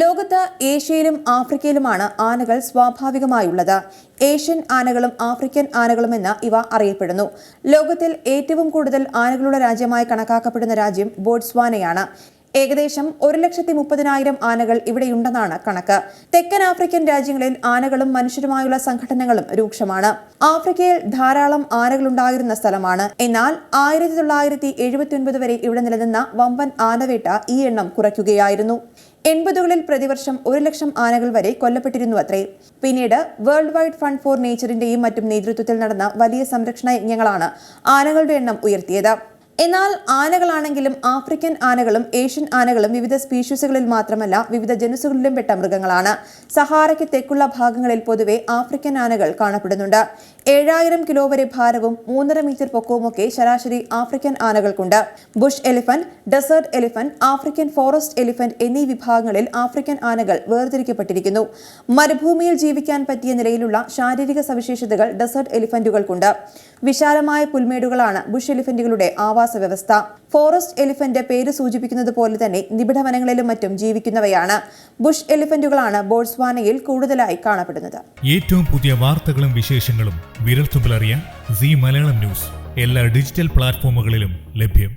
ലോകത്ത് ഏഷ്യയിലും ആഫ്രിക്കയിലുമാണ് ആനകൾ സ്വാഭാവികമായുള്ളത്. ഏഷ്യൻ ആനകളും ആഫ്രിക്കൻ ആനകളും ആനകളുമെന്ന് ഇവ അറിയപ്പെടുന്നു. ലോകത്തിൽ ഏറ്റവും കൂടുതൽ ആനകളുടെ രാജ്യമായി കണക്കാക്കപ്പെടുന്ന രാജ്യം ബോട്സ്വാനയാണ്. ഏകദേശം ഒരു ലക്ഷത്തി മുപ്പതിനായിരം ആനകൾ ഇവിടെയുണ്ടെന്നാണ് കണക്ക്. തെക്കൻ ആഫ്രിക്കൻ രാജ്യങ്ങളിൽ ആനകളും മനുഷ്യരുമായുള്ള സംഘടനകളും രൂക്ഷമാണ്. ആഫ്രിക്കയിൽ ധാരാളം ആനകളുണ്ടായിരുന്ന സ്ഥലമാണ്. എന്നാൽ ആയിരത്തി തൊള്ളായിരത്തി എഴുപത്തിയൊൻപത് വരെ ഇവിടെ നിലനിന്ന വമ്പൻ ആനവേട്ട ഈ എണ്ണം കുറയ്ക്കുകയായിരുന്നു. എൺപതുകളിൽ പ്രതിവർഷം ഒരു ലക്ഷം ആനകൾ വരെ കൊല്ലപ്പെട്ടിരുന്നു അത്രേ. പിന്നീട് വേൾഡ് വൈഡ് ഫണ്ട് ഫോർ നേച്ചറിന്റെയും മറ്റും നേതൃത്വത്തിൽ നടന്ന വലിയ സംരക്ഷണ യജ്ഞങ്ങളാണ് ആനകളുടെ എണ്ണം ഉയർത്തിയത്. എന്നാൽ ആനകളാണെങ്കിലും ആഫ്രിക്കൻ ആനകളും ഏഷ്യൻ ആനകളും വിവിധ സ്പീഷീസുകളിൽ മാത്രമല്ല വിവിധ ജനുസുകളിലും പെട്ട മൃഗങ്ങളാണ്. സഹാറയ്ക്ക് തെക്കുള്ള ഭാഗങ്ങളിൽ പൊതുവെ ആഫ്രിക്കൻ ആനകൾ കാണപ്പെടുന്നുണ്ട്. ഏഴായിരം കിലോ വരെ ഭാരവും മൂന്നര മീറ്റർ പൊക്കവുമൊക്കെ ശരാശരി African ആനകൾക്കുണ്ട്. Bush elephant desert elephant African forest elephant എന്നീ വിഭാഗങ്ങളിൽ ആഫ്രിക്കൻ ആനകൾ വേർതിരിക്കപ്പെട്ടിരിക്കുന്നു. മരുഭൂമിയിൽ ജീവിക്കാൻ പറ്റിയ നിലയിലുള്ള ശാരീരിക സവിശേഷതകൾ ഡെസേർട്ട് എലിഫന്റുകൾക്കുണ്ട്. വിശാലമായ പുൽമേടുകളാണ് ബുഷ് എലിഫന്റുകളുടെ ആവാസ വ്യവസ്ഥ. ഫോറസ്റ്റ് എലിഫന്റ് പേര് സൂചിപ്പിക്കുന്നത് പോലെ തന്നെ നിബിഡ വനങ്ങളിലും മറ്റും ജീവിക്കുന്നവയാണ്. ബുഷ് എലിഫന്റുകളാണ് ബോട്സ്വാനയിൽ കൂടുതലായി കാണപ്പെടുന്നത്. ഏറ്റവും പുതിയ വാർത്തകളും വിശേഷങ്ങളും വിരൽത്തുമ്പിലറിയാൻ സി മലയാളം ന്യൂസ്. എല്ലാ ഡിജിറ്റൽ പ്ലാറ്റ്ഫോമുകളിലും ലഭ്യം.